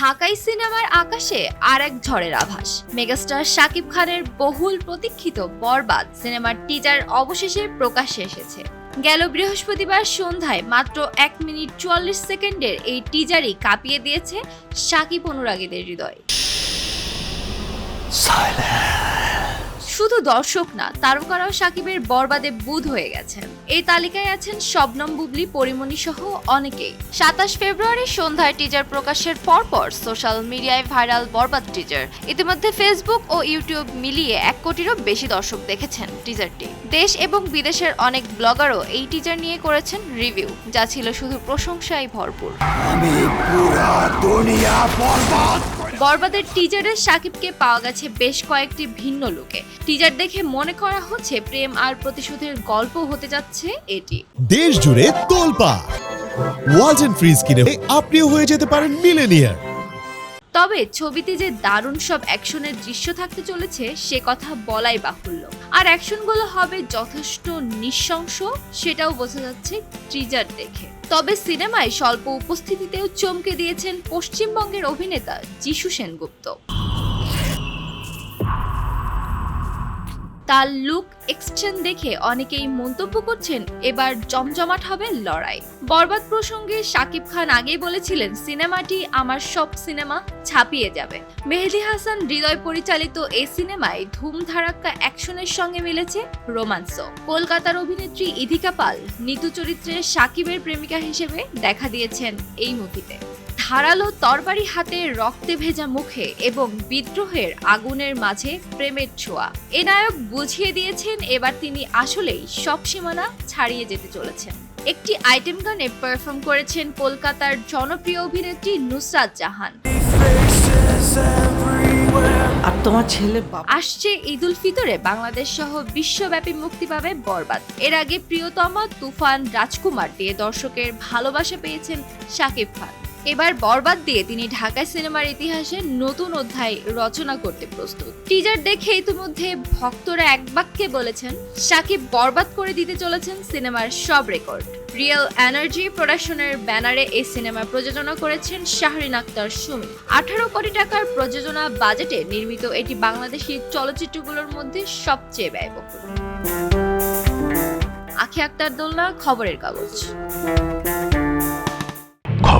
ঢাকাই সিনেমার আকাশে আর এক ঝড়ের আভাস। মেগাস্টার শাকিব খানের বহুল প্রতীক্ষিত বরবাদ সিনেমার টিজার অবশেষে প্রকাশ্যে এসেছে। গেল বৃহস্পতিবার সন্ধ্যায় মাত্র এক মিনিট চুয়াল্লিশ সেকেন্ডের এই টিজারই কাঁপিয়ে দিয়েছে শাকিব অনুরাগীদের হৃদয়। শুধু দর্শক না, তারকারাও সাকিবের বরবাদে বুধ হয়ে গেছেন। এই তালিকায় আছেন শবনম বুবলি, পরিমণি সহ অনেকেই। সাতাশ ফেব্রুয়ারি সন্ধ্যায় টিজার প্রকাশের পরপর সোশ্যাল মিডিয়ায় ভাইরাল বরবাদ টিজার ইতিমধ্যে ফেসবুক ও ইউটিউব মিলিয়ে এক কোটিরও বেশি দর্শক দেখেছেন টিজারটি দেশ এবং বিদেশের অনেক ব্লগারও এই টিজার নিয়ে করেছেন রিভিউ যা ছিল শুধু প্রশংসায় ভরপুর। আমি পুরা দুনিয়া বরবাদ! বরবাদের টিজারে সাকিবকে পাওয়া গেছে বেশ কয়েকটি ভিন্ন লুকে। টিজার দেখে মনে করা হচ্ছে প্রেম আর প্রতিশোধের গল্প হতে যাচ্ছে এটি। দেশ জুড়ে তোলপা। ওয়ালটন ফ্রিজ কিনে আপনিও হয়ে যেতে পারেন মিলেনিয়ার তবে ছবিতে যে দারুণ সব অ্যাকশনের দৃশ্য থাকতে চলেছে সে কথা বলাই বাহুল্য। আর অ্যাকশনগুলো হবে যথেষ্ট নৃশংস সেটাও বোঝা যাচ্ছে ট্রিজার দেখে। তবে সিনেমায় স্বল্প উপস্থিতিতেও চমকে দিয়েছেন পশ্চিমবঙ্গের অভিনেতা যিশু সেনগুপ্ত। তার লুক এক্সটেন দেখে অনেকেই মন্তব্য করছেন, এবার জমজমাট হবে লড়াই। বরবাদ প্রসঙ্গে শাকিব খান আগেই বলেছিলেন, সিনেমাটি আমার সব সিনেমা ছাপিয়ে যাবে। মেহেদি হাসান হৃদয় পরিচালিত এই সিনেমায় ধুমধারাক্কা অ্যাকশনের সঙ্গে মিলেছে রোমান্স কলকাতার অভিনেত্রী ইধিকা পাল নিতু চরিত্রে সাকিবের প্রেমিকা হিসেবে দেখা দিয়েছেন এই মুভিতে। ধারালো তরবারি হাতে রক্তে ভেজা মুখে এবং বিদ্রোহের আগুনের মাঝে প্রেমের ছোঁয়া। এ নায়ক বুঝিয়ে দিয়েছেন এবার তিনি আসলেই সব সীমানা ছাড়িয়ে যেতে চলেছেন। একটি আইটেম গানে পারফর্ম করেছেন কলকাতার জনপ্রিয় অভিনেত্রী নুসরাত জাহান। আর তোমার ছেলে আসছে ঈদুল ফিতরে বাংলাদেশ সহ বিশ্বব্যাপী মুক্তি পাবে বরবাদ। এর আগে প্রিয়তমা তুফান রাজকুমার দিয়ে দর্শকের ভালোবাসা পেয়েছেন শাকিব খান। এবার বরবাদ দিয়ে তিনি ঢাকায় সিনেমার ইতিহাসে নতুন অধ্যায় রচনা করতে প্রস্তুত। টিজার দেখে ইতিমধ্যে ভক্তরা এক বাক্যে বলেছেন, সাকিব বরবাদ করে দিতে চলেছেন সিনেমার সব রেকর্ড। রিয়েল এনার্জি প্রোডাকশনের ব্যানারে এই সিনেমা প্রযোজনা করেছেন শাহরিন আক্তার, সুমি। আঠারো কোটি টাকার প্রযোজনা বাজেটে নির্মিত এটি বাংলাদেশি চলচ্চিত্রগুলোর মধ্যে সবচেয়ে ব্যয়বহুল। আখি আক্তার দোলনা, খবরের কাগজ।